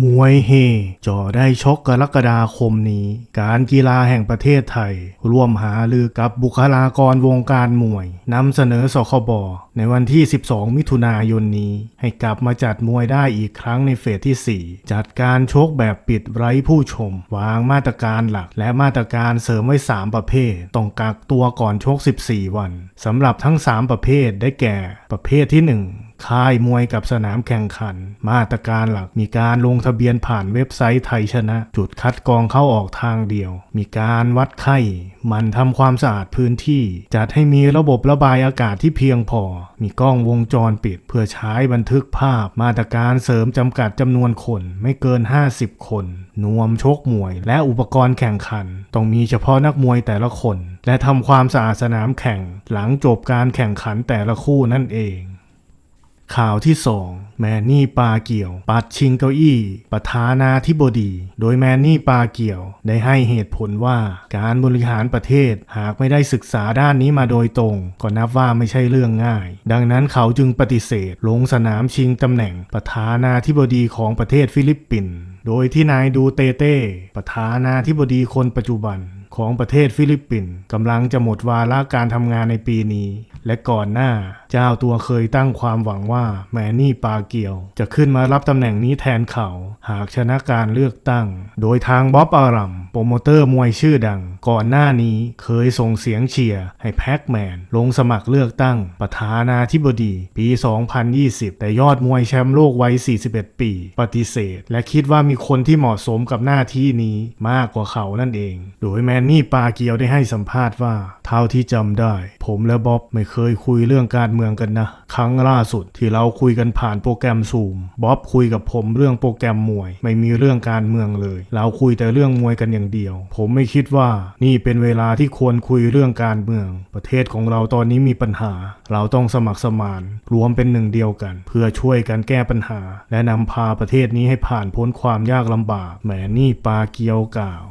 มวยเฮจอได้ชกกรกฎาคมนี้ การกีฬาแห่งประเทศไทย ร่วมหาลือกับบุคลากรวงการมวยนำเสนอสคบในวันที่ 12 มิถุนายนนี้ ให้กลับมาจัดมวยได้อีกครั้งในเฟสที่ 4 จัดการชกแบบปิดไร้ผู้ชม วางมาตรการหลักและมาตรการเสริมไว้ 3 ประเภท ต้องกักตัวก่อนชก 14 วันสำหรับทั้ง 3 ประเภทได้แก่ ประเภทที่1 ค่ายมวยกับสนามแข่งขัน มาตรการหลักมีการลงทะเบียนผ่านเว็บไซต์ไทยชนะ จุดคัดกรองเข้าออกทางเดียว มีการวัดไข้มันทำความสะอาดพื้นที่ จัดให้มีระบบระบายอากาศที่เพียงพอ มีกล้องวงจรปิด เพื่อใช้บันทึกภาพ มาตรการเสริมจำกัดจำนวนคนไม่เกิน 50 คน นวมชกมวย และอุปกรณ์แข่งขัน ต้องมีเฉพาะนักมวยแต่ละคน และทำความสะอาดสนามแข่ง หลังจบการแข่งขันแต่ละคู่นั่นเอง ข่าวที่ 2 แมนนี่ปาเกี่ยว ปัดชิงเก้าอี้ ประธานาธิบดี โดยแมนนี่ปาเกี่ยว ได้ให้เหตุผลว่าการบริหารประเทศหากไม่ได้ศึกษาด้านนี้มาโดยตรง ก็นับว่าไม่ใช่เรื่องง่าย ดังนั้นเขาจึงปฏิเสธ ลงสนามชิงตำแหน่งประธานาธิบดีของประเทศฟิลิปปินส์โดยที่นายดูเตเต้ประธานาธิบดีคนปัจจุบันของประเทศฟิลิปปินส์กำลังจะหมดวาระการทำงานในปีนี้ และก่อนหน้า เจ้าตัวเคยตั้งความหวังว่าแมนนี่ปาเกียว จะขึ้นมารับตำแหน่งนี้แทนเขา หากชนะการเลือกตั้ง โดยทางบ๊อบอารัมโปรโมเตอร์มวยชื่อดัง ก่อนหน้านี้เคยส่งเสียงเชียร์ให้แพ็กแมนลงสมัครเลือกตั้ง ประธานาธิบดี ปี 2020 แต่ยอดมวยแชมป์โลกวัย 41 ปี ปฏิเสธ และคิดว่ามีคนที่เหมาะสมกับหน้าที่นี้มากกว่าเขานั่นเอง โดยแมนนี่ปาเกียวได้ให้สัมภาษณ์ว่า ท่าที่จำได้ ผมและบ๊อบไม่เคยคุยเรื่องการเมืองกันนะ ครั้งล่าสุดที่เราคุยกันผ่านโปรแกรมซูมบ๊อบคุยกับผมเรื่องโปรแกรมมวย ไม่มีเรื่องการเมืองเลย เราคุยแต่เรื่องมวยกันอย่างเดียว ผมไม่คิดว่านี่เป็นเวลาที่ควรคุยเรื่องการเมือง ประเทศของเราตอนนี้มีปัญหา เราต้องสมัครสมาน รวมเป็นหนึ่งเดียวกัน เพื่อช่วยกันแก้ปัญหา และนำพาประเทศนี้ให้ผ่านพ้นความยากลำบากแหมนี่ปาเกียวกล่าว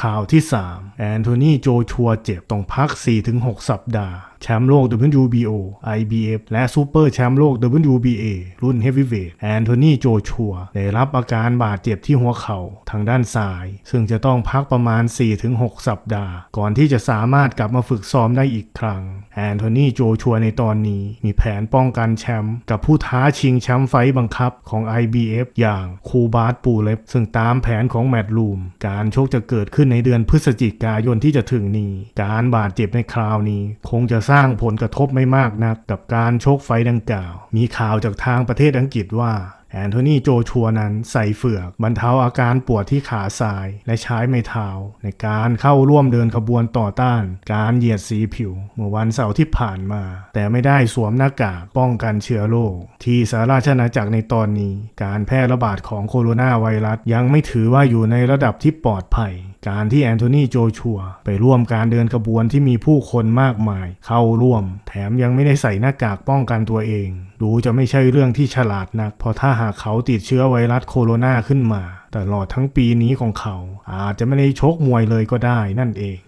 ข่าวที่ 3 แอนโทนีโจชัวเจ็บต้องพัก 4-6 สัปดาห์ แชมป์โลก WBO IBF และซูเปอร์แชมป์โลก WBA รุ่นเฮฟวีเวทแอนโทนีโจชัวได้รับอาการบาดเจ็บที่หัวเข่าทางด้านซ้าย ซึ่งจะต้องพักประมาณ 4-6 สัปดาห์ ก่อนที่จะสามารถกลับมาฝึกซ้อมได้อีกครั้งแอนโทนีโจชัวในตอนนี้มีแผนป้องกันแชมป์กับผู้ท้าชิงแชมป์ไฟบังคับของ IBF อย่างคูบาร์ตปูเล็บ ซึ่งตามแผนของแมตต์ลูม การชกจะเกิดขึ้นในเดือนพฤศจิกายนที่จะถึงนี้ การบาดเจ็บในคราวนี้ คงจะสร้างผลกระทบไม่มากนักกับการชกไฟดังกล่าว มีข่าวจากทางประเทศอังกฤษว่าแอนโทนีโจชัวนั้นใส่เฟือกบรรเทาอาการปวดที่ขาซ้ายและใช้ไม้เท้าในการเข้าร่วมเดินขบวนต่อต้าน การเหยียดสีผิว เมื่อวันเสาร์ที่ผ่านมา แต่ไม่ได้สวมหน้ากากป้องกันเชื้อโรคที่สหราชอาณาจักรในตอนนี้ การแพร่ระบาดของโคโรนาไวรัสยังไม่ถือว่าอยู่ในระดับที่ปลอดภัย การที่แอนโทนีโจชัวไปร่วมการเดินขบวนที่มีผู้คนมากมาย เข้าร่วม แถมยังไม่ได้ใส่หน้ากากป้องกันตัวเอง ดูจะไม่ใช่เรื่องที่ฉลาดนัก เพราะถ้าหากเขาติดเชื้อไวรัสโคโรนาขึ้นมา ตลอดทั้งปีนี้ของเขา อาจจะไม่ได้ชกมวยเลยก็ได้นั่นเอง